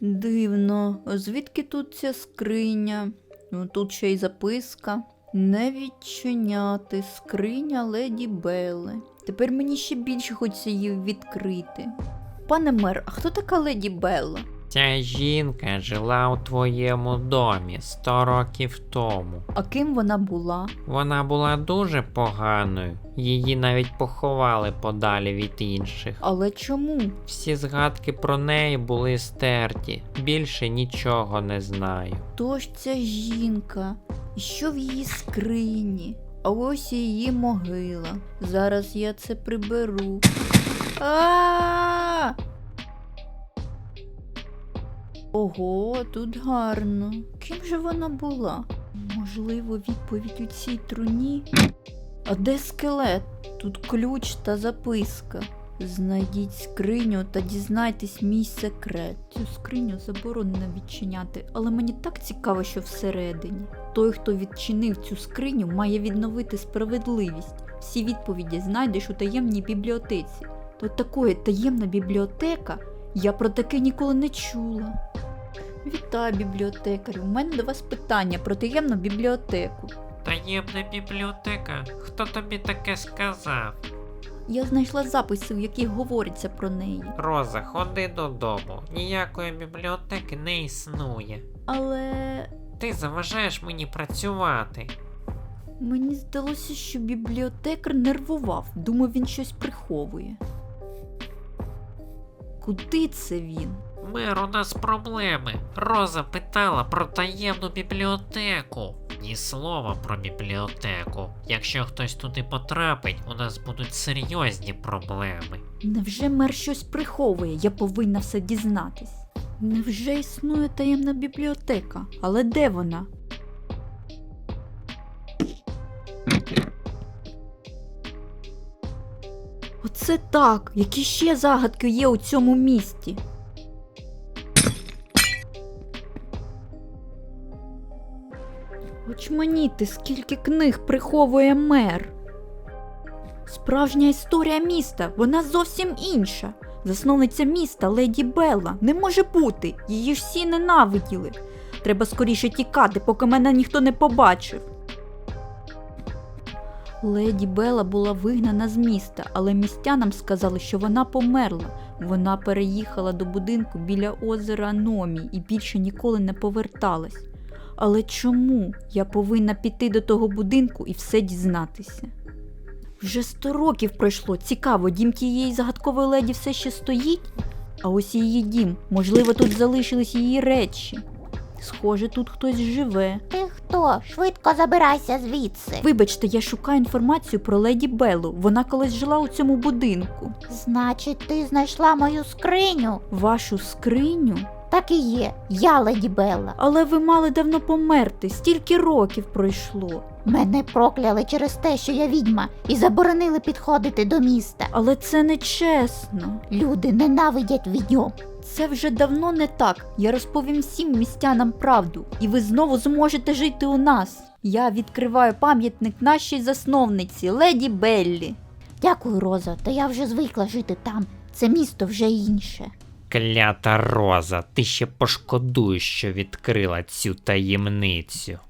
Дивно, звідки тут ця скриня? Ну, Тут ще й записка. Не відчиняти скриня леді Белли. Тепер мені ще більше хочеться її відкрити. Пане мер, а хто така леді Белла? Ця жінка жила у твоєму домі 100 років тому. А ким вона була? Вона була дуже поганою, її навіть поховали подалі від інших. Але чому? Всі згадки про неї були стерті, більше нічого не знаю. Хто ж ця жінка? І що в її скрині? А ось і її могила. Зараз я це приберу. А! Ого, тут гарно. Ким же вона була? Можливо, відповідь у цій труні? А де скелет? Тут ключ та записка. Знайдіть скриню та дізнайтесь мій секрет. Цю скриню заборонено відчиняти, але мені так цікаво, що всередині. Той, хто відчинив цю скриню, має відновити справедливість. Всі відповіді знайдеш у таємній бібліотеці. То такої таємна бібліотека, я про таке ніколи не чула. Вітаю, бібліотекарю. У мене до вас питання про таємну бібліотеку. Таємна бібліотека? Хто тобі таке сказав? Я знайшла записи, в яких говориться про неї. Роза, ходи додому. Ніякої бібліотеки не існує. Але Ти заважаєш мені працювати. мені здалося, що бібліотекар нервував, думав, він щось приховує. Куди це він? Мер, у нас проблеми. Роза питала про таємну бібліотеку. Ні слова про бібліотеку. Якщо хтось туди потрапить, у нас будуть серйозні проблеми. Невже мер щось приховує? Я повинна все дізнатись. Невже існує таємна бібліотека? Але де вона? Оце так. Які ще загадки є у цьому місті? Очманіти, скільки книг приховує мер. Справжня історія міста, вона зовсім інша. Засновниця міста Леді Белла не може бути. Її всі ненавиділи. Треба скоріше тікати, поки мене ніхто не побачив. Леді Белла була вигнана з міста, але містянам сказали, що вона померла. Вона переїхала до будинку біля озера Номі і більше ніколи не поверталась. Але чому я повинна піти до того будинку і все дізнатися? Вже сто років пройшло. Цікаво, дім тієї загадкової леді все ще стоїть? А ось її дім. Можливо, тут залишились її речі. Схоже, тут хтось живе. Ти хто? Швидко забирайся звідси. Вибачте, я шукаю інформацію про леді Беллу. Вона колись жила у цьому будинку. Значить, ти знайшла мою скриню? Вашу скриню? Так і є. Я леді Белла. Але ви мали давно померти, стільки років пройшло. Мене прокляли через те, що я відьма, і заборонили підходити до міста. Але це не чесно. Люди ненавидять відьом. Це вже давно не так. Я розповім всім містянам правду, і ви знову зможете жити у нас. Я відкриваю пам'ятник нашій засновниці, леді Беллі. Дякую, Роза, та я вже звикла жити там. Це місто вже інше. Клята Роза, ти ще пошкодуєш, що відкрила цю таємницю.